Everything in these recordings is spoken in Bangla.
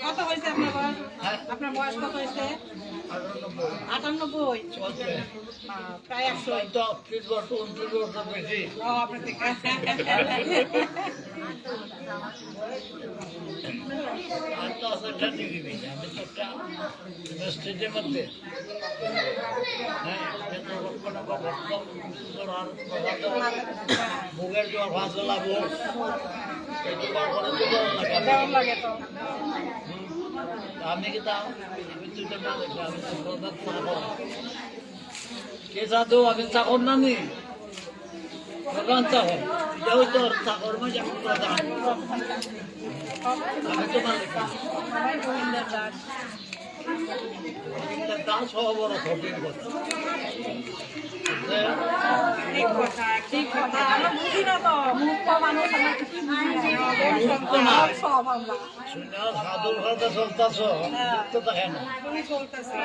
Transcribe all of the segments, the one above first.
কত? হয়েছে আপনার বয়স? আপনার বয়স কত হয়েছে? আটানব্বই। প্রায় একশো। তো ত্রিশ বছর উনত্রিশ বেশি। আপনার থেকে মধ্যে। জল ভাত লাভ আমি কি চাকর কে সাধু আমি চাকর না নি প্রধান চাকর এটাও তো চাকর আমি প্রধান আমি তো মালিক দাস সহ বড় কঠিন কথা ঠিক কথা ঠিক কথা আমরা বুঝি না তো। মানুষ আমরা না। সব আমরা শুনে সাধুর ঘরে চলতেছ তো দেখে না তুমি চলতেছে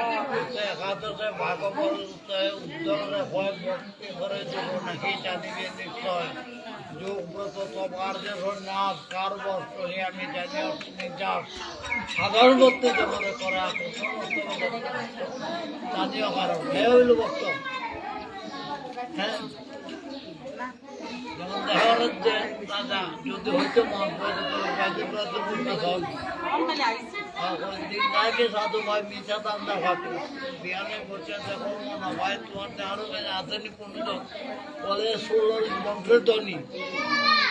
একাদশে ভাগবতে উত্তরে হয় ভক্তি করে দেব নাকি জানিবে নিশ্চয় যদি হইতে মন করে ব্যাধি ব্রত মুক্ত দিন আগে সাধু ভাই মিশা দান্দা ঘাটে বিয়ানে বসে দেখো মনে ভাই তোমার দেহারও কাছে পণ্ডিত বলে ষোলোর বংশের ধনী।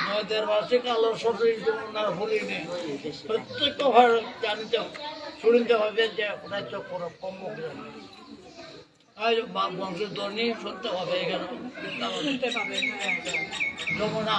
নয়দের মাসে কালো শরীর না ভুলিনি প্রত্যেক ভাই জানিতে শুনিতে হবে যে ওটা চক্র কম বংশের ধনী শুনতে হবে এখানে। পাবে হ্যাঁ। যমুনা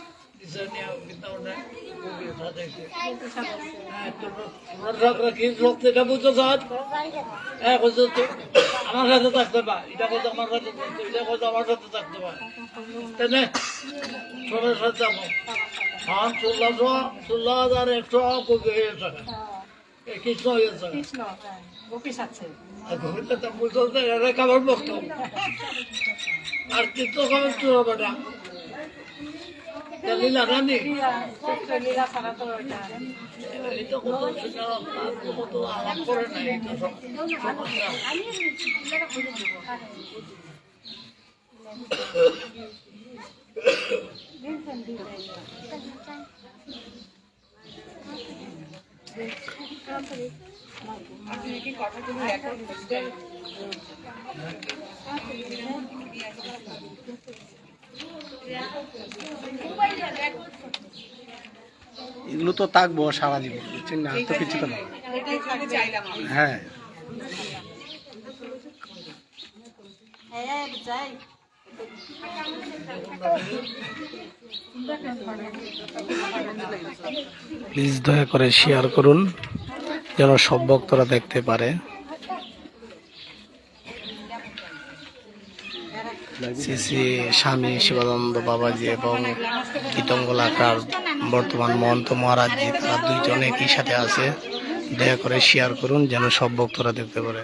হ্যাঁ, হ্যাঁ আমার সাথে থাকতে পা এটা আমার সাথে এটা আমার সাথে থাকতে পা তাই না সবার সাথে যাব হ্যাঁ ষোলোশো ষোলো হাজার একশো কবি হয়ে কৃষ্ণ হ্যাঁ আর কৃষ্ণ খাবার না। লীলা রানী লীলা ছাড়া তো এটা তো কত কত আলাপ করে না তো সব সমস্যা আপনি কি কথাগুলো রেকর্ড করছেন এগুলো তো থাকব সারা জীবন, বুঝছেন না? তো কিছু তো না। হ্যাঁ। প্লিজ দয়া করে শেয়ার করুন, যেন সব ভক্তরা দেখতে পারে। শ্রী শ্রী স্বামী শিবানন্দ বাবাজি এবং কীতঙ্গলাকার বর্তমান মহন্ত মহারাজজি তারা দুইজন একই সাথে আছে। দয়া করে শেয়ার করুন যেন সব ভক্তরা দেখতে পারে।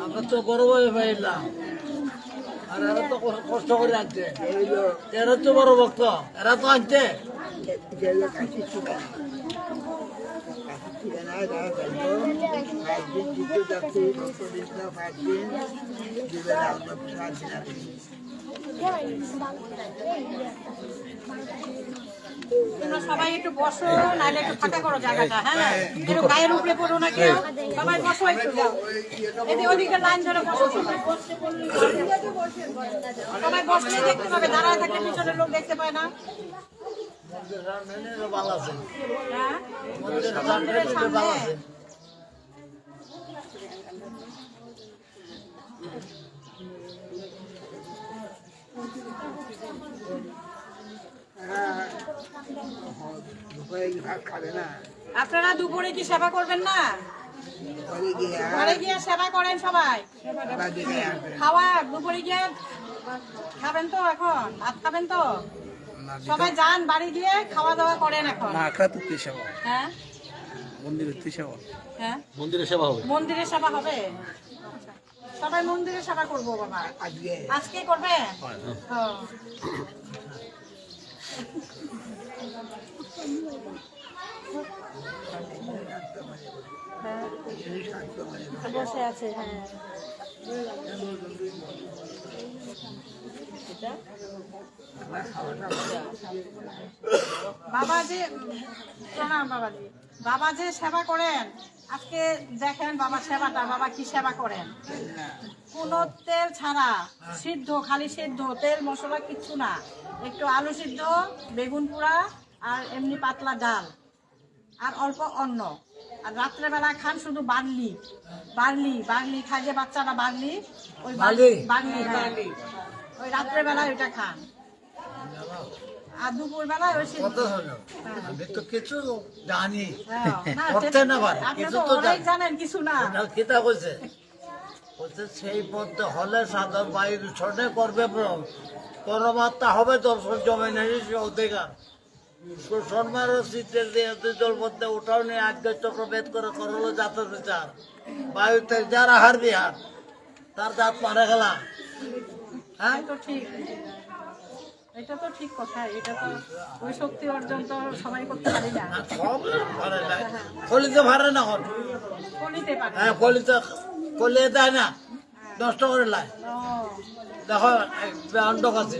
আমরা তো বই ভাই আর এরা তো কষ্ট- করে আনছে। এরা তো বড় ভক্ত, এরা তো আনছে। তোমরা সবাই একটু বসো নাহলে একটু ফাঁকা করো জায়গাটা হ্যাঁ? একটু গায়ের উপরে পড়ো না কেউ সবাই বসো একটু। যাও এদিকে ওদিকে লাইন ধরে বসো সবাই বসলে দেখতে পাবে দাঁড়ায় থাকলে পিছনের লোক দেখতে পায় না। ভালো আছে হ্যাঁ? মন্দিরের সামনে ভালো আছে আপনারা দুপুরে কি সেবা করবেন না? ঘরে গিয়ে সেবা করেন সবাই। খাওয়া দুপুরে গিয়ে খাবেন তো এখন ভাত খাবেন তো? সবাই যান বাড়ি গিয়ে খাওয়া দাওয়া করেন এখন। হ্যাঁ? মন্দিরের সেবা। হ্যাঁ? মন্দিরে সেবা হবে। মন্দিরে সেবা হবে। সবাই মন্দিরে সেবা করব বাবা। আজকে। করবে। হ্যাঁ। বসে আছে হ্যাঁ। বাবা যে প্রণাম বাবাজি। বাবা যে সেবা করেন আজকে দেখেন বাবা সেবাটা বাবা কি সেবা করেন? কোনো তেল ছাড়া সিদ্ধ খালি সিদ্ধ তেল মশলা কিচ্ছু না। একটু আলু সিদ্ধ বেগুন পোড়া আর এমনি পাতলা ডাল আর অল্প অন্ন। আর রাত্রেবেলা খান শুধু বার্লি। বার্লি বার্লি খায় যে বাচ্চারা বার্লি? ওই বার্লি? বার্লি? হ্যাঁ। ওই রাত্রেবেলা ওইটা খান। আর দুপুরবেলা ওই কত হলো? আমি তো কিছু জানি। হ্যাঁ, করতে না পারে কিছু তো জানেন কিছু না। কিতা কইছে? কইছে সেই পথে হলে সাধারণ বায়ুর ছড়ে করবে করবার্তা হবে দর্শন জমিনের সে অধিকার। সুসন্মার চিত্রের দিয়ে দল মধ্যে উঠাও নিয়ে আজ্ঞা চক্র ভেদ করে করল জাতের বিচার। বায়ুতে যারা হার বিহার তার জাত মারা গেলা হ্যাঁ? তো ঠিক। এটা তো ঠিক কথা এটা তো ওই শক্তি অর্জন তো সবাই করতে পারে না। কলিতে পারে না হন কলিতে পারে। হ্যাঁ কলিতে কলিয়ে দেয় না। নষ্ট করে লাই দেখো বিমানডক আছে।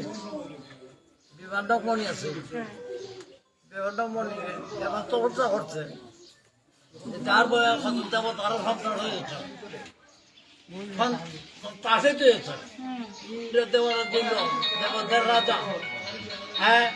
বিমানডক মণি আছে। বিমানডক মণি এবার চর্চা করছে। যার বয়ে এখন দেব তারও সন্তান হয়ে গেছে পাশে তো দেওয়ার জন্য রাজা। হ্যাঁ?